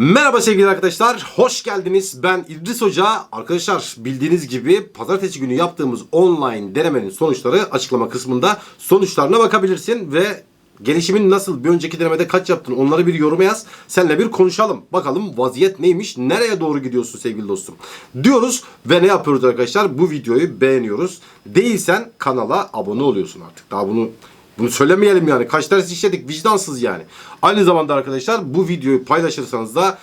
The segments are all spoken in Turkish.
Merhaba sevgili arkadaşlar, hoş geldiniz. Ben İdris Hoca. Arkadaşlar bildiğiniz gibi pazartesi günü yaptığımız online denemenin sonuçları açıklama kısmında sonuçlarına bakabilirsin ve gelişimin nasıl, bir önceki denemede kaç yaptın onları bir yoruma yaz. Seninle bir konuşalım. Bakalım vaziyet neymiş, nereye doğru gidiyorsun sevgili dostum. Diyoruz ve ne yapıyoruz arkadaşlar? Bu videoyu beğeniyoruz. Değilsen kanala abone oluyorsun artık. Daha bunu bunu söylemeyelim yani. Kaç ders işledik vicdansız yani. Aynı zamanda arkadaşlar bu videoyu paylaşırsanız da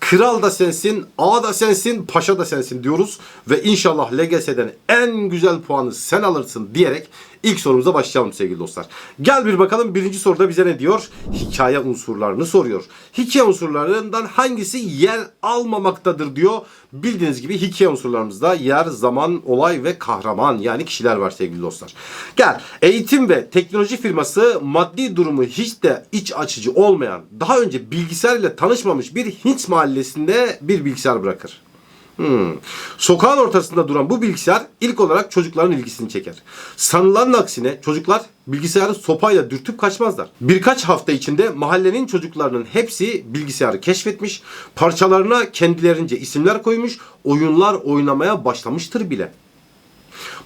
Kral da sensin, ağa da sensin, paşa da sensin diyoruz. Ve inşallah LGS'den en güzel puanı sen alırsın diyerek ilk sorumuza başlayalım sevgili dostlar. Gel bir bakalım birinci soruda bize ne diyor? Hikaye unsurlarını soruyor. Hikaye unsurlarından hangisi yer almamaktadır diyor. Bildiğiniz gibi hikaye unsurlarımızda yer, zaman, olay ve kahraman yani kişiler var sevgili dostlar. Gel eğitim ve teknoloji firması maddi durumu hiç de iç açıcı olmayan daha önce bilgisayar ile tanışmamış bir Hint mahallesinde bir bilgisayar bırakır. Hmm. Sokağın ortasında duran bu bilgisayar ilk olarak çocukların ilgisini çeker. Sanılanın aksine çocuklar bilgisayarı sopayla dürtüp kaçmazlar. Birkaç hafta içinde mahallenin çocuklarının hepsi bilgisayarı keşfetmiş, parçalarına kendilerince isimler koymuş, oyunlar oynamaya başlamıştır bile.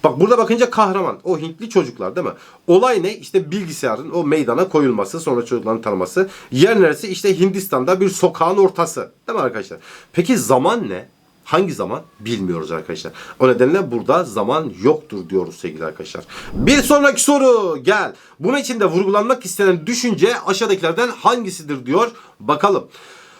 Bak burada bakınca kahraman. O Hintli çocuklar değil mi? Olay ne? İşte bilgisayarın o meydana koyulması, sonra çocukların tanıması. Yer neresi? İşte Hindistan'da bir sokağın ortası. Değil mi arkadaşlar? Peki zaman ne? Hangi zaman? Bilmiyoruz arkadaşlar. O nedenle burada zaman yoktur diyoruz sevgili arkadaşlar. Bir sonraki soru gel. Bunun içinde vurgulanmak istenen düşünce aşağıdakilerden hangisidir diyor. Bakalım.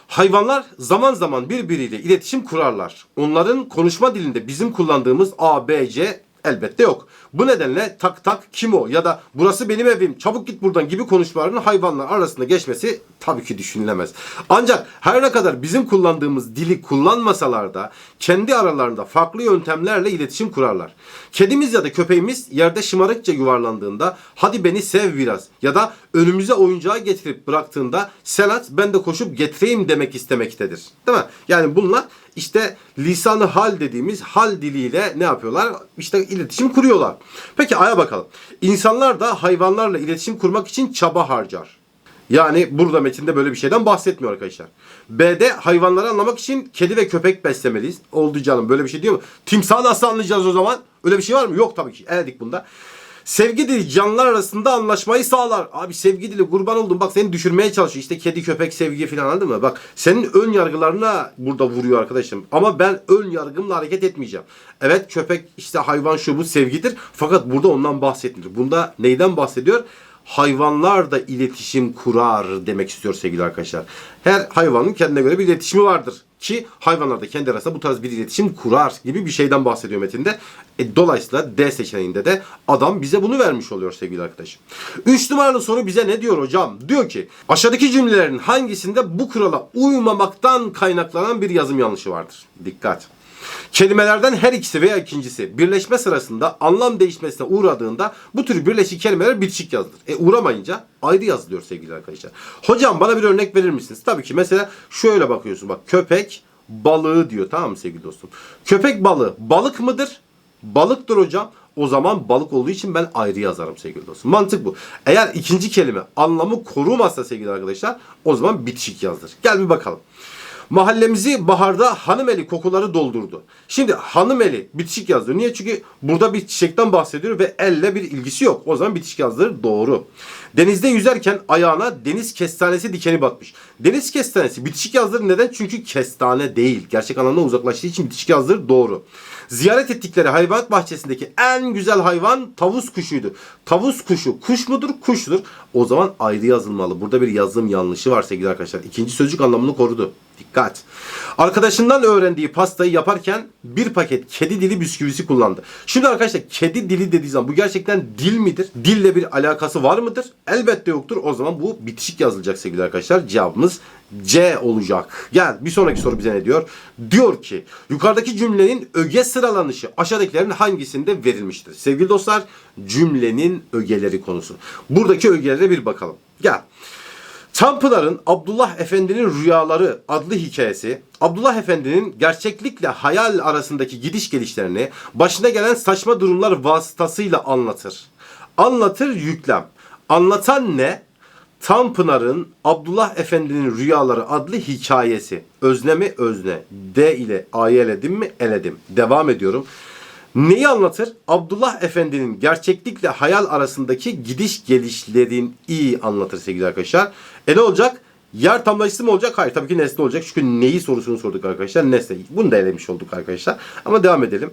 Hayvanlar zaman zaman birbiriyle iletişim kurarlar. Onların konuşma dilinde bizim kullandığımız A, B, C elbette yok. Bu nedenle tak tak kim o ya da burası benim evim çabuk git buradan gibi konuşmaların hayvanlar arasında geçmesi tabii ki düşünülemez. Ancak her ne kadar bizim kullandığımız dili kullanmasalar da kendi aralarında farklı yöntemlerle iletişim kurarlar. Kedimiz ya da köpeğimiz yerde şımarıkça yuvarlandığında hadi beni sev biraz ya da önümüze oyuncağı getirip bıraktığında sen at ben de koşup getireyim demek istemektedir. Değil mi? Yani bunlar işte lisanı hal dediğimiz hal diliyle ne yapıyorlar? İşte iletişim kuruyorlar. Peki aya bakalım. İnsanlar da hayvanlarla iletişim kurmak için çaba harcar. Yani burada metinde böyle bir şeyden bahsetmiyor arkadaşlar. B'de hayvanları anlamak için kedi ve köpek beslemeliyiz. Oldu canım böyle bir şey diyor mu? Timsahı nasıl anlayacağız o zaman? Öyle bir şey var mı? Yok tabii ki. Eledik bunda. Sevgi dili canlılar arasında anlaşmayı sağlar. Abi sevgi dili kurban oldum bak seni düşürmeye çalışıyor. İşte kedi köpek sevgi falan anladın mı? Bak senin ön yargılarına burada vuruyor arkadaşım. Ama ben ön yargımla hareket etmeyeceğim. Evet köpek işte hayvan şu bu sevgidir. Fakat burada ondan bahsetmiyor. Bunda neyden bahsediyor? hayvanlar da iletişim kurar demek istiyor sevgili arkadaşlar. Her hayvanın kendine göre bir iletişimi vardır. Ki hayvanlar da kendi arasında bu tarz bir iletişim kurar gibi bir şeyden bahsediyor metinde. E, dolayısıyla D seçeneğinde de adam bize bunu vermiş oluyor sevgili arkadaşım. Üç numaralı soru bize ne diyor hocam? Diyor ki aşağıdaki cümlelerin hangisinde bu kurala uymamaktan kaynaklanan bir yazım yanlışı vardır? Dikkat. Kelimelerden her ikisi veya ikincisi birleşme sırasında anlam değişmesine uğradığında bu tür birleşik kelimeler bitişik yazılır. E uğramayınca ayrı yazılıyor sevgili arkadaşlar. Hocam bana bir örnek verir misiniz? Tabii ki mesela şöyle bakıyorsun bak köpek balığı diyor tamam mı sevgili dostum? Köpek balığı balık mıdır? Balıktır hocam. O zaman balık olduğu için ben ayrı yazarım sevgili dostum. Mantık bu. Eğer ikinci kelime anlamı korumazsa sevgili arkadaşlar o zaman bitişik yazılır. Gel bir bakalım. Mahallemizi baharda hanımeli kokuları doldurdu. Şimdi hanımeli bitişik yazıyor. Niye? Çünkü burada bir çiçekten bahsediyor ve elle bir ilgisi yok. O zaman bitişik yazılır. Doğru. Denizde yüzerken ayağına deniz kestanesi dikeni batmış. Deniz kestanesi bitişik yazılır. Neden? Çünkü kestane değil. Gerçek anlamda uzaklaştığı için bitişik yazılır. Doğru. Ziyaret ettikleri hayvanat bahçesindeki en güzel hayvan tavus kuşuydu. Tavus kuşu kuş mudur? Kuştur. O zaman ayrı yazılmalı. Burada bir yazım yanlışı var sevgili arkadaşlar. İkinci sözcük anlamını korudu. Dikkat. Arkadaşından öğrendiği pastayı yaparken bir paket kedi dili bisküvisi kullandı. Şimdi arkadaşlar kedi dili dediği zaman bu gerçekten dil midir? Dille bir alakası var mıdır? Elbette yoktur. O zaman bu bitişik yazılacak sevgili arkadaşlar. Cevabımız C olacak. Gel bir sonraki soru bize ne diyor? Diyor ki yukarıdaki cümlenin öge sıralanışı aşağıdakilerin hangisinde verilmiştir? Sevgili dostlar cümlenin ögeleri konusu. Buradaki ögelere bir bakalım. Gel. Tanpınar'ın Abdullah Efendi'nin Rüyaları adlı hikayesi, Abdullah Efendi'nin gerçeklikle hayal arasındaki gidiş gelişlerini, başına gelen saçma durumlar vasıtasıyla anlatır. Anlatır yüklem. Anlatan ne? Tanpınar'ın Abdullah Efendi'nin Rüyaları adlı hikayesi. Özne mi? Özne. D ile A'yı eledim mi? Eledim. Devam ediyorum. Neyi anlatır? Abdullah Efendi'nin gerçeklikle hayal arasındaki gidiş gelişlerin iyi anlatır sevgili arkadaşlar. E ne olacak? Yer tamlayıcısı mı olacak? Hayır tabii ki nesne olacak. Çünkü neyi sorusunu sorduk arkadaşlar. Nesne. Bunu da elemiş olduk arkadaşlar. Ama devam edelim.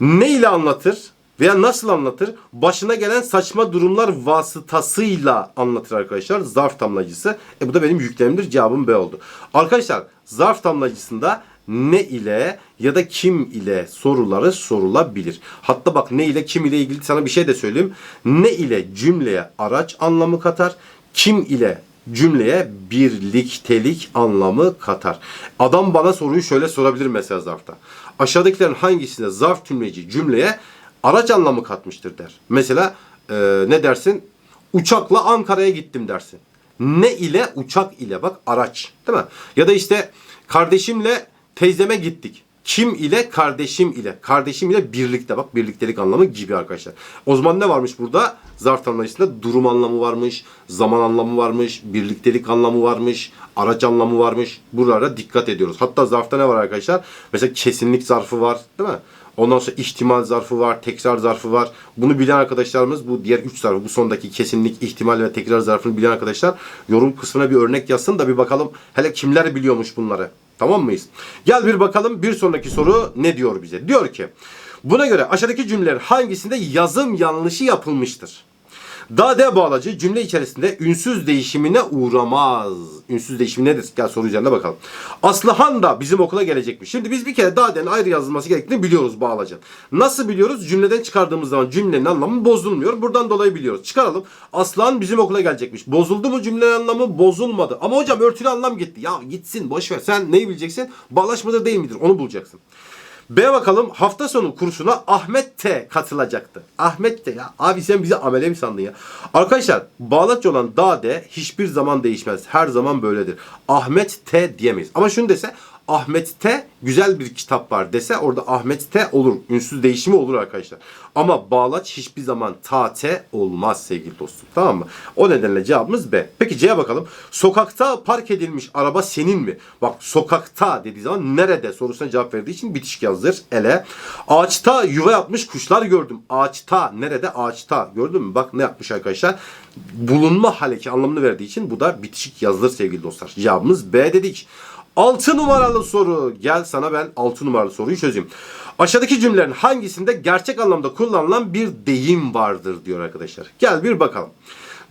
Ne ile anlatır? Veya nasıl anlatır? Başına gelen saçma durumlar vasıtasıyla anlatır arkadaşlar. Zarf tamlayıcısı. E bu da benim yüklemimdir. Cevabım B oldu. Arkadaşlar zarf tamlayıcısında ne ile ya da kim ile soruları sorulabilir. Hatta bak ne ile kim ile ilgili sana bir şey de söyleyeyim. Ne ile cümleye araç anlamı katar. Kim ile cümleye birliktelik anlamı katar. Adam bana soruyu şöyle sorabilir mesela zarfta. Aşağıdakilerin hangisinde zarf tümleci cümleye araç anlamı katmıştır der. Mesela e, ne dersin? Uçakla Ankara'ya gittim dersin. Ne ile? Uçak ile bak araç. Değil mi? Ya da işte kardeşimle teyzeme gittik. Kim ile? Kardeşim ile. Kardeşim ile birlikte bak birliktelik anlamı gibi arkadaşlar. O zaman ne varmış burada? Zarf anlayışında durum anlamı varmış, zaman anlamı varmış, birliktelik anlamı varmış, araç anlamı varmış. Buralara dikkat ediyoruz. Hatta zarfta ne var arkadaşlar? Mesela kesinlik zarfı var değil mi? Ondan sonra ihtimal zarfı var, tekrar zarfı var. Bunu bilen arkadaşlarımız bu diğer üç zarfı, bu sondaki kesinlik, ihtimal ve tekrar zarfını bilen arkadaşlar yorum kısmına bir örnek yazsın da bir bakalım hele kimler biliyormuş bunları. Tamam mıyız? Gel bir bakalım bir sonraki soru ne diyor bize? Diyor ki buna göre aşağıdaki cümleler hangisinde yazım yanlışı yapılmıştır? Da D bağlacı cümle içerisinde ünsüz değişimine uğramaz. Ünsüz değişimi nedir? Gel soru üzerine bakalım. Aslıhan da bizim okula gelecekmiş. Şimdi biz bir kere da D'nin ayrı yazılması gerektiğini biliyoruz bağlacı. Nasıl biliyoruz? Cümleden çıkardığımız zaman cümlenin anlamı bozulmuyor. Buradan dolayı biliyoruz. Çıkaralım. Aslıhan bizim okula gelecekmiş. Bozuldu mu cümlenin anlamı? Bozulmadı. Ama hocam örtülü anlam gitti. Ya gitsin boş. Sen neyi bileceksin? Bağlaç mıdır değil midir? Onu bulacaksın. B bakalım hafta sonu kursuna Ahmet T katılacaktı. Ahmet T ya. Abi sen bizi amele mi sandın ya? Arkadaşlar bağlaç olan da D hiçbir zaman değişmez. Her zaman böyledir. Ahmet T diyemeyiz. Ama şunu dese Ahmet T güzel bir kitap var dese orada Ahmet T olur. Ünsüz değişimi olur arkadaşlar. Ama bağlaç hiçbir zaman ta T olmaz sevgili dostum. Tamam mı? O nedenle cevabımız B. Peki C'ye bakalım. Sokakta park edilmiş araba senin mi? Bak sokakta dediği zaman nerede sorusuna cevap verdiği için bitişik yazdır. Ele. Ağaçta yuva yapmış kuşlar gördüm. Ağaçta nerede? Ağaçta. Gördün mü? Bak ne yapmış arkadaşlar. Bulunma haleki anlamını verdiği için bu da bitişik yazılır sevgili dostlar. Cevabımız B dedik. 6 numaralı soru. Gel sana ben 6 numaralı soruyu çözeyim. Aşağıdaki cümlelerin hangisinde gerçek anlamda kullanılan bir deyim vardır diyor arkadaşlar. Gel bir bakalım.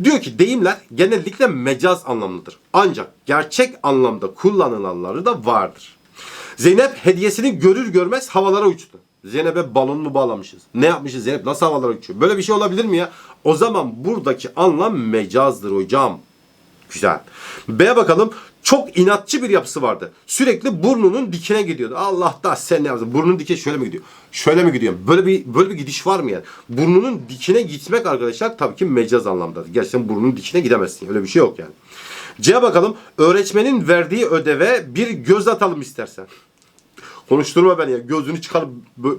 Diyor ki deyimler genellikle mecaz anlamlıdır. Ancak gerçek anlamda kullanılanları da vardır. Zeynep hediyesini görür görmez havalara uçtu. Zeynep'e balon mu bağlamışız? Ne yapmışız Zeynep? Nasıl havalara uçuyor? Böyle bir şey olabilir mi ya? O zaman buradaki anlam mecazdır hocam. Güzel. B'ye bakalım. Çok inatçı bir yapısı vardı. Sürekli burnunun dikine gidiyordu. Allah da sen ne yaptın? Burnunun dikine şöyle mi gidiyor? Şöyle mi gidiyor? Böyle bir böyle bir gidiş var mı yani? Burnunun dikine gitmek arkadaşlar tabii ki mecaz anlamdadır. Gerçekten burnunun dikine gidemezsin. Öyle bir şey yok yani. C'ye bakalım. Öğretmenin verdiği ödeve bir göz atalım istersen. Konuşturma beni ya. Gözünü çıkarıp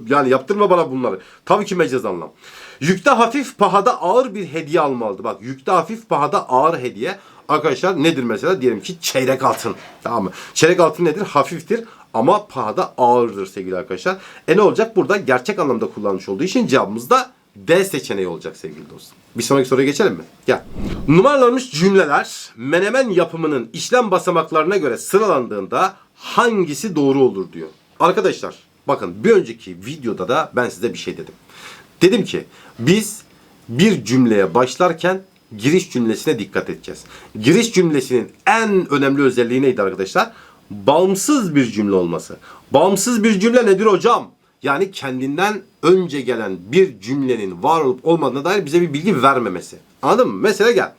yani yaptırma bana bunları. Tabii ki mecaz anlam. Yükte hafif pahada ağır bir hediye almalıdır. Bak yükte hafif pahada ağır hediye. Arkadaşlar nedir mesela? Diyelim ki çeyrek altın. Tamam mı? Çeyrek altın nedir? Hafiftir ama pahada ağırdır sevgili arkadaşlar. E ne olacak? Burada gerçek anlamda kullanmış olduğu için cevabımız da D seçeneği olacak sevgili dostum. Bir sonraki soruya geçelim mi? Gel. Numaralanmış cümleler menemen yapımının işlem basamaklarına göre sıralandığında hangisi doğru olur diyor. Arkadaşlar bakın bir önceki videoda da ben size bir şey dedim. Dedim ki biz bir cümleye başlarken giriş cümlesine dikkat edeceğiz. Giriş cümlesinin en önemli özelliği neydi arkadaşlar? Bağımsız bir cümle olması. Bağımsız bir cümle nedir hocam? Yani kendinden önce gelen bir cümlenin var olup olmadığına dair bize bir bilgi vermemesi. Anladın mı? Mesela gel.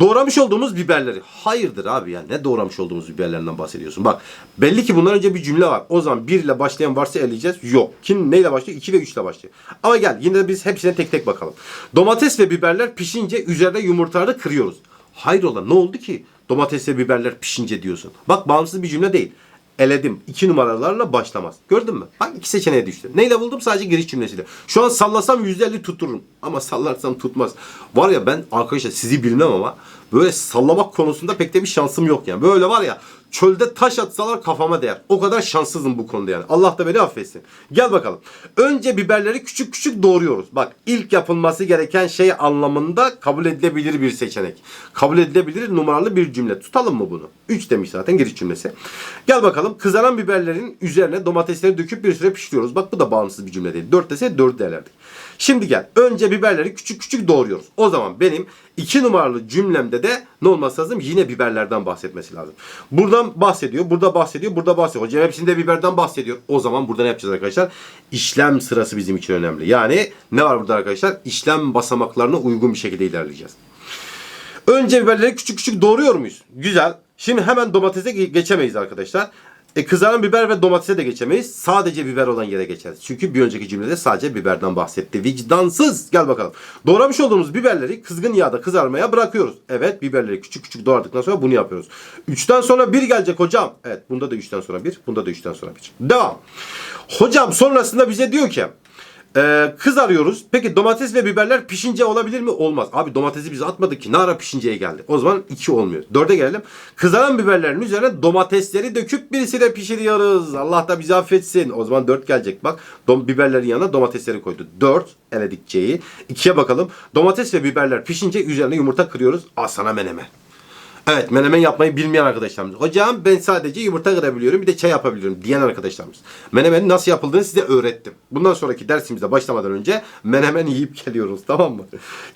Doğramış olduğumuz biberleri. Hayırdır abi ya ne doğramış olduğumuz biberlerinden bahsediyorsun? Bak belli ki bundan önce bir cümle var. O zaman 1 ile başlayan varsa eleyeceğiz. Yok. Kim neyle başlıyor? 2 ve 3 ile başlıyor. Ama gel yine de biz hepsine tek tek bakalım. Domates ve biberler pişince üzerine yumurtaları kırıyoruz. Hayrola ne oldu ki domates ve biberler pişince diyorsun? Bak bağımsız bir cümle değil. Eledim. İki numaralarla başlamaz. Gördün mü? Bak iki seçeneğe düştü. Neyle buldum? Sadece giriş cümlesiyle. Şu an sallasam %50 tuttururum. Ama sallarsam tutmaz. Var ya ben arkadaşlar sizi bilmem ama böyle sallamak konusunda pek de bir şansım yok yani. Böyle var ya çölde taş atsalar kafama değer. O kadar şanssızım bu konuda yani. Allah da beni affetsin. Gel bakalım. Önce biberleri küçük küçük doğruyoruz. Bak ilk yapılması gereken şey anlamında kabul edilebilir bir seçenek. Kabul edilebilir numaralı bir cümle. Tutalım mı bunu? 3 demiş zaten giriş cümlesi. Gel bakalım. Kızaran biberlerin üzerine domatesleri döküp bir süre pişiriyoruz. Bak bu da bağımsız bir cümle değil. 4 dese 4 derlerdik. Şimdi gel. Önce biberleri küçük küçük doğruyoruz. O zaman benim 2 numaralı cümlemde de ne olması lazım? Yine biberlerden bahsetmesi lazım. Buradan bahsediyor, burada bahsediyor, burada bahsediyor. Hocam hepsinde biberden bahsediyor. O zaman burada ne yapacağız arkadaşlar? İşlem sırası bizim için önemli. Yani ne var burada arkadaşlar? İşlem basamaklarına uygun bir şekilde ilerleyeceğiz. Önce biberleri küçük küçük doğruyor muyuz? Güzel. Şimdi hemen domatese ge- geçemeyiz arkadaşlar. E, kızaran biber ve domatese de geçemeyiz. Sadece biber olan yere geçeriz. Çünkü bir önceki cümlede sadece biberden bahsetti. Vicdansız. Gel bakalım. Doğramış olduğumuz biberleri kızgın yağda kızarmaya bırakıyoruz. Evet biberleri küçük küçük doğradıktan sonra bunu yapıyoruz. 3'ten sonra 1 gelecek hocam. Evet bunda da 3'ten sonra 1. Bunda da 3'ten sonra 1. Devam. Hocam sonrasında bize diyor ki ee, kız arıyoruz. Peki domates ve biberler pişince olabilir mi? Olmaz. Abi domatesi biz atmadık ki. Ne ara pişinceye geldi? O zaman 2 olmuyor. 4'e gelelim. Kızaran biberlerin üzerine domatesleri döküp birisiyle pişiriyoruz. Allah da bizi affetsin. O zaman 4 gelecek. Bak dom biberlerin yanına domatesleri koydu. 4 eledik C'yi. 2'ye bakalım. Domates ve biberler pişince üzerine yumurta kırıyoruz. Al sana menemen. Evet menemen yapmayı bilmeyen arkadaşlarımız. Hocam ben sadece yumurta kırabiliyorum bir de çay yapabiliyorum diyen arkadaşlarımız. Menemenin nasıl yapıldığını size öğrettim. Bundan sonraki dersimize başlamadan önce menemen yiyip geliyoruz tamam mı?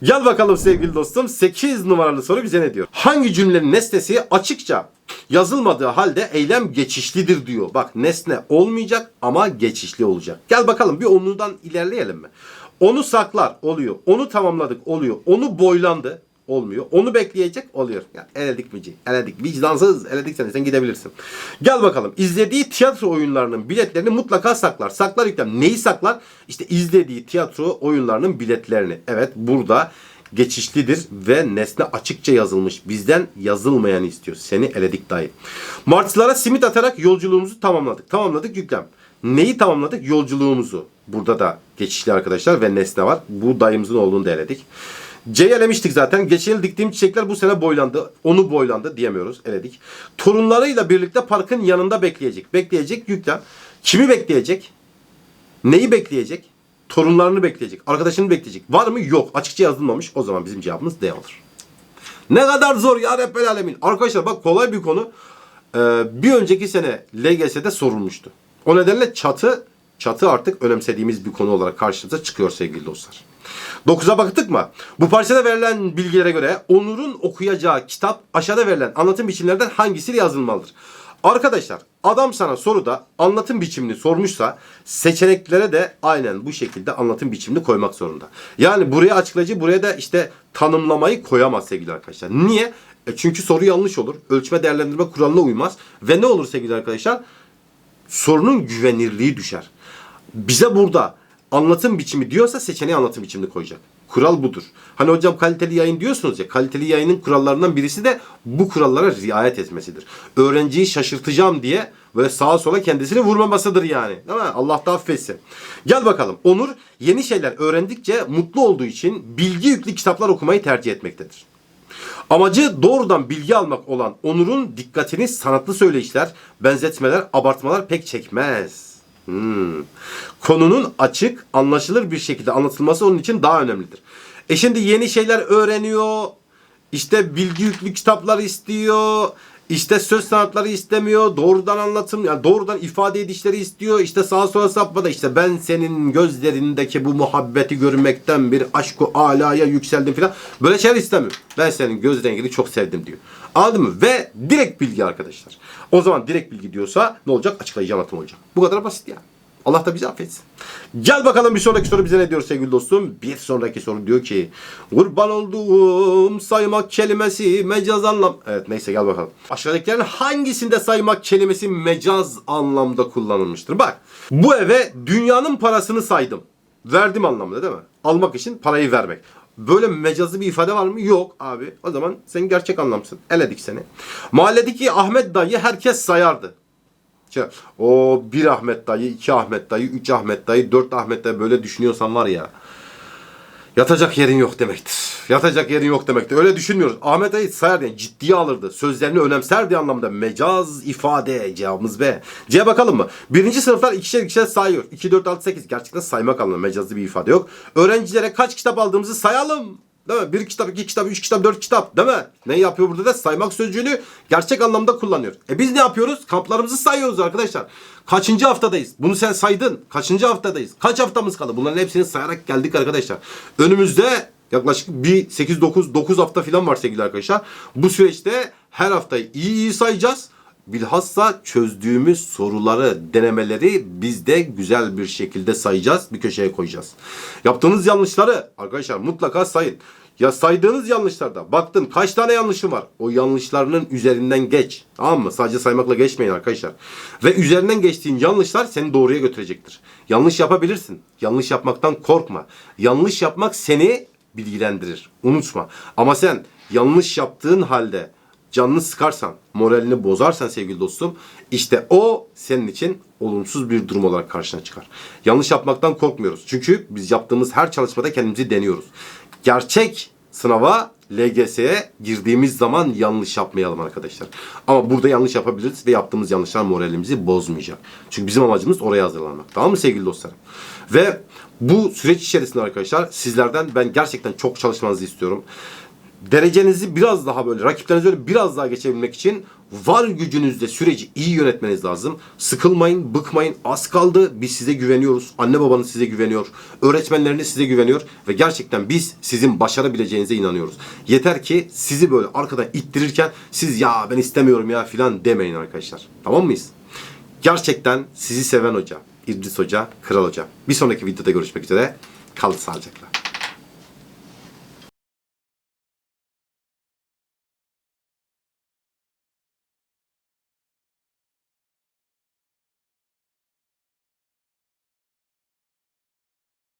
Gel bakalım sevgili dostum 8 numaralı soru bize ne diyor? Hangi cümlenin nesnesi açıkça yazılmadığı halde eylem geçişlidir diyor. Bak nesne olmayacak ama geçişli olacak. Gel bakalım bir onludan ilerleyelim mi? Onu saklar oluyor. Onu tamamladık oluyor. Onu boylandı olmuyor. Onu bekleyecek oluyor. Ya eledik mici? Eledik. Vicdansız eledik seni. Sen gidebilirsin. Gel bakalım. İzlediği tiyatro oyunlarının biletlerini mutlaka saklar. Saklar yüklem. Neyi saklar? İşte izlediği tiyatro oyunlarının biletlerini. Evet burada geçişlidir ve nesne açıkça yazılmış. Bizden yazılmayanı istiyor. Seni eledik dayı. Martılara simit atarak yolculuğumuzu tamamladık. Tamamladık yüklem. Neyi tamamladık? Yolculuğumuzu. Burada da geçişli arkadaşlar ve nesne var. Bu dayımızın olduğunu da eledik. C'yi elemiştik zaten. Geçen yıl diktiğim çiçekler bu sene boylandı. Onu boylandı diyemiyoruz. Eledik. Torunlarıyla birlikte parkın yanında bekleyecek. Bekleyecek yüklem. Kimi bekleyecek? Neyi bekleyecek? Torunlarını bekleyecek. Arkadaşını bekleyecek. Var mı? Yok. Açıkça yazılmamış. O zaman bizim cevabımız D olur. Ne kadar zor ya Rabbel Alemin. Arkadaşlar bak kolay bir konu. Ee, bir önceki sene LGS'de sorulmuştu. O nedenle çatı çatı artık önemsediğimiz bir konu olarak karşımıza çıkıyor sevgili dostlar. 9'a baktık mı? Bu parçada verilen bilgilere göre Onur'un okuyacağı kitap aşağıda verilen anlatım biçimlerinden hangisiyle yazılmalıdır? Arkadaşlar adam sana soruda anlatım biçimini sormuşsa seçeneklere de aynen bu şekilde anlatım biçimini koymak zorunda. Yani buraya açıklayıcı buraya da işte tanımlamayı koyamaz sevgili arkadaşlar. Niye? E çünkü soru yanlış olur. Ölçme değerlendirme kuralına uymaz. Ve ne olur sevgili arkadaşlar? Sorunun güvenirliği düşer. Bize burada anlatım biçimi diyorsa seçeneği anlatım biçimini koyacak. Kural budur. Hani hocam kaliteli yayın diyorsunuz ya kaliteli yayının kurallarından birisi de bu kurallara riayet etmesidir. Öğrenciyi şaşırtacağım diye böyle sağa sola kendisini vurmamasıdır yani. Değil mi? Allah da affetsin. Gel bakalım. Onur yeni şeyler öğrendikçe mutlu olduğu için bilgi yüklü kitaplar okumayı tercih etmektedir. Amacı doğrudan bilgi almak olan Onur'un dikkatini sanatlı söyleyişler, benzetmeler, abartmalar pek çekmez. Hmm. Konunun açık, anlaşılır bir şekilde anlatılması onun için daha önemlidir. E şimdi yeni şeyler öğreniyor, işte bilgi yüklü kitaplar istiyor, işte söz sanatları istemiyor, doğrudan anlatım, yani doğrudan ifade edişleri istiyor, işte sağa sola sapmada işte ben senin gözlerindeki bu muhabbeti görmekten bir aşku alaya yükseldim filan. Böyle şeyler istemiyor. Ben senin göz rengini çok sevdim diyor. Anladın mı? Ve direkt bilgi arkadaşlar. O zaman direkt bilgi diyorsa ne olacak? Açıklayıcı anlatım olacak. Bu kadar basit ya. Allah da bizi affetsin. Gel bakalım bir sonraki soru bize ne diyor sevgili dostum? Bir sonraki soru diyor ki Kurban olduğum saymak kelimesi mecaz anlam... Evet neyse gel bakalım. Aşağıdakilerin hangisinde saymak kelimesi mecaz anlamda kullanılmıştır? Bak bu eve dünyanın parasını saydım. Verdim anlamında değil mi? Almak için parayı vermek. Böyle mecazlı bir ifade var mı? Yok abi. O zaman sen gerçek anlamsın. Eledik seni. Mahalledeki Ahmet dayı herkes sayardı. O bir Ahmet dayı, iki Ahmet dayı, üç Ahmet dayı, dört Ahmet dayı böyle düşünüyorsan var ya. Yatacak yerin yok demektir. Yatacak yerin yok demektir. Öyle düşünmüyoruz. Ahmet dayı sayar yani ciddiye alırdı. Sözlerini önemserdi anlamda. Mecaz ifade cevabımız B. C'ye bakalım mı? Birinci sınıflar ikişer ikişer sayıyor. 2, 4, 6, 8. Gerçekten saymak anlamında mecazlı bir ifade yok. Öğrencilere kaç kitap aldığımızı sayalım. Değil mi? Bir kitap, iki kitap, üç kitap, dört kitap. Değil mi? Ne yapıyor burada da? Saymak sözcüğünü gerçek anlamda kullanıyor. E biz ne yapıyoruz? Kamplarımızı sayıyoruz arkadaşlar. Kaçıncı haftadayız? Bunu sen saydın. Kaçıncı haftadayız? Kaç haftamız kaldı? Bunların hepsini sayarak geldik arkadaşlar. Önümüzde yaklaşık bir 8 9 9 hafta falan var sevgili arkadaşlar. Bu süreçte her haftayı iyi iyi sayacağız. Bilhassa çözdüğümüz soruları, denemeleri biz de güzel bir şekilde sayacağız, bir köşeye koyacağız. Yaptığınız yanlışları arkadaşlar mutlaka sayın. Ya saydığınız yanlışlarda baktın kaç tane yanlışın var. O yanlışlarının üzerinden geç. Tamam mı? Sadece saymakla geçmeyin arkadaşlar. Ve üzerinden geçtiğin yanlışlar seni doğruya götürecektir. Yanlış yapabilirsin. Yanlış yapmaktan korkma. Yanlış yapmak seni bilgilendirir. Unutma. Ama sen yanlış yaptığın halde canını sıkarsan, moralini bozarsan sevgili dostum, işte o senin için olumsuz bir durum olarak karşına çıkar. Yanlış yapmaktan korkmuyoruz. Çünkü biz yaptığımız her çalışmada kendimizi deniyoruz. Gerçek sınava, LGS'ye girdiğimiz zaman yanlış yapmayalım arkadaşlar. Ama burada yanlış yapabiliriz ve yaptığımız yanlışlar moralimizi bozmayacak. Çünkü bizim amacımız oraya hazırlanmak. Tamam mı sevgili dostlarım? Ve bu süreç içerisinde arkadaşlar sizlerden ben gerçekten çok çalışmanızı istiyorum derecenizi biraz daha böyle rakiplerinizi öyle biraz daha geçebilmek için var gücünüzle süreci iyi yönetmeniz lazım. Sıkılmayın, bıkmayın. Az kaldı. Biz size güveniyoruz. Anne babanız size güveniyor. Öğretmenleriniz size güveniyor. Ve gerçekten biz sizin başarabileceğinize inanıyoruz. Yeter ki sizi böyle arkadan ittirirken siz ya ben istemiyorum ya filan demeyin arkadaşlar. Tamam mıyız? Gerçekten sizi seven hoca, İdris Hoca, Kral Hoca. Bir sonraki videoda görüşmek üzere. Kalın sağlıcakla.